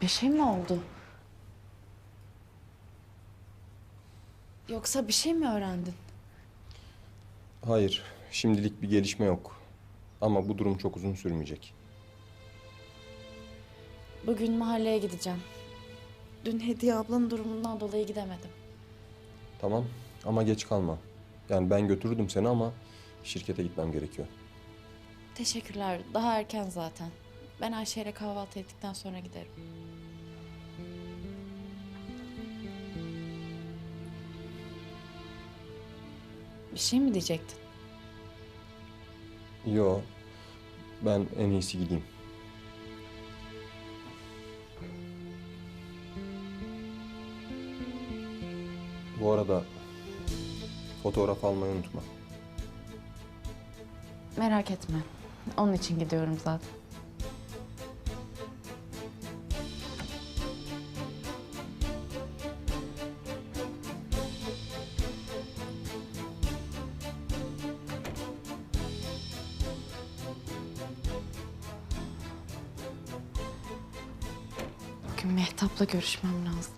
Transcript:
Bir şey mi oldu? Yoksa bir şey mi öğrendin? Hayır, şimdilik bir gelişme yok. Ama bu durum çok uzun sürmeyecek. Bugün mahalleye gideceğim. Dün Hediye ablanın durumundan dolayı gidemedim. Tamam ama geç kalma. Yani ben götürürdüm seni ama şirkete gitmem gerekiyor. Teşekkürler. Daha erken zaten. Ben Ayşe ile kahvaltı ettikten sonra giderim. Bir şey mi diyecektin? Yo, ben en iyisi gideyim. Bu arada fotoğraf almayı unutma. Merak etme. Onun için gidiyorum zaten. Bugün Mehtap'la görüşmem lazım.